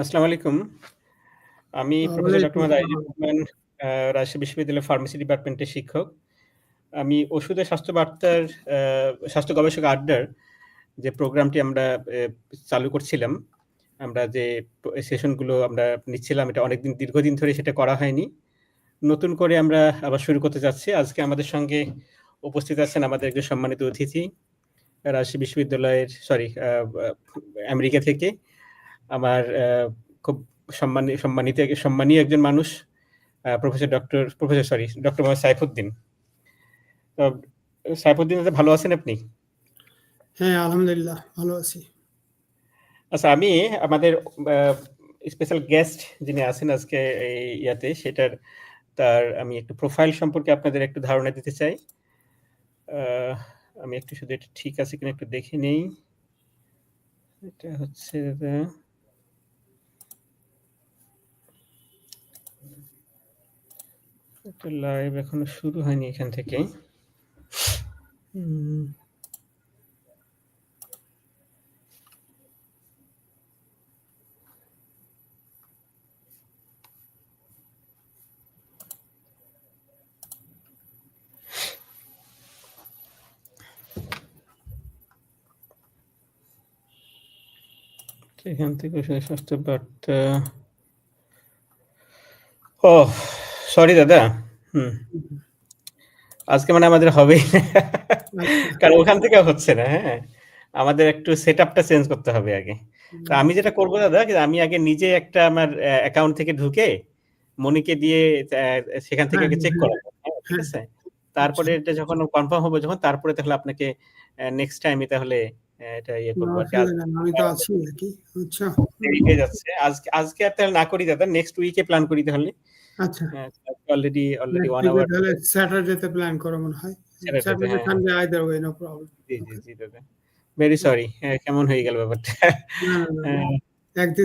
আসসালামু আলাইকুম। আমি প্রফেসর ডক্টর রহমান রাজশাহী বিশ্ববিদ্যালয়ের ফার্মেসি ডিপার্টমেন্টের শিক্ষক। আমি ওষুধ ও স্বাস্থ্য বার্তার স্বাস্থ্য গবেষক আড্ডার যে প্রোগ্রামটি আমরা চালু করছিলাম, আমরা যে সেশনগুলো আমরা নিচ্ছিলাম এটা অনেকদিন দীর্ঘদিন ধরে সেটা করা হয়নি। নতুন করে আমরা আবার শুরু করতে যাচ্ছি। আজকে আমাদের সঙ্গে উপস্থিত আছেন আমাদের একজন সম্মানিত অতিথি। রাজশাহী বিশ্ববিদ্যালয়ের সরি আমেরিকা থেকে আমার খুব সম্মানী সম্মানিত সম্মানীয় একজন মানুষ professor doctor professor sorry doctor Mohammad Saifuddin. তো সাইফুদ্দিন দাদা ভালো আছেন আপনি? হ্যাঁ, আলহামদুলিল্লাহ ভালো আছি। আচ্ছা আমি আমাদের স্পেশাল গেস্ট যিনি আছেন আজকে এই ইয়াতে সেটার তার আমি একটু প্রোফাইল সম্পর্কে আপনাদের একটু ধারণা দিতে চাই। আমি একটু শুধু এটা ঠিক আছে কিনা একটু দেখে নেই। এটা হচ্ছে দাদা এটা লাইভ এখনও শুরু হয়নি এখান থেকে। এখান থেকে স্বাস্থ্য বার্তা ওহ! সরি দাদা। হুম। হুম। আজকে মানে আমাদের হবেই আচ্ছা। কারণ ওখান থেকে হচ্ছে না, হ্যাঁ? আমাদের একটু সেটআপটা চেঞ্জ করতে হবে আগে। তো আমি যেটা করব দাদা আমি আগে নিজে একটা আমার অ্যাকাউন্ট থেকে ঢুকে মনিকে দিয়ে সেখান থেকে হ্যাঁ, আগে হ্যাঁ, চেক হ্যাঁ। করাবো। হ্যাঁ, ঠিক হ্যাঁ। আছে? আচ্ছা। তারপরে এটা যখন কনফার্ম হবে যখন তারপরে তাহলে আপনাকে নেক্সট টাইমে তাহলে এটা ইয়ে করব। আমি তো আছি আরকি। আচ্ছা। হয়ে আজকে আজকে আর তাহলে না করি দাদা। নেক্সট উইকে প্ল্যান করি তাহলে। আচ্ছা। অলরেডি অলরেডি নেক্সট 1 উইকে আওয়ার তাহলে প্ল্যান করো মনে হয়। Saturday. Sunday either way no problem. জি, জি, জি দাদা। Very sorry. হ্যাঁ, কেমন হয়ে গেল ব্যাপারটা। একদিন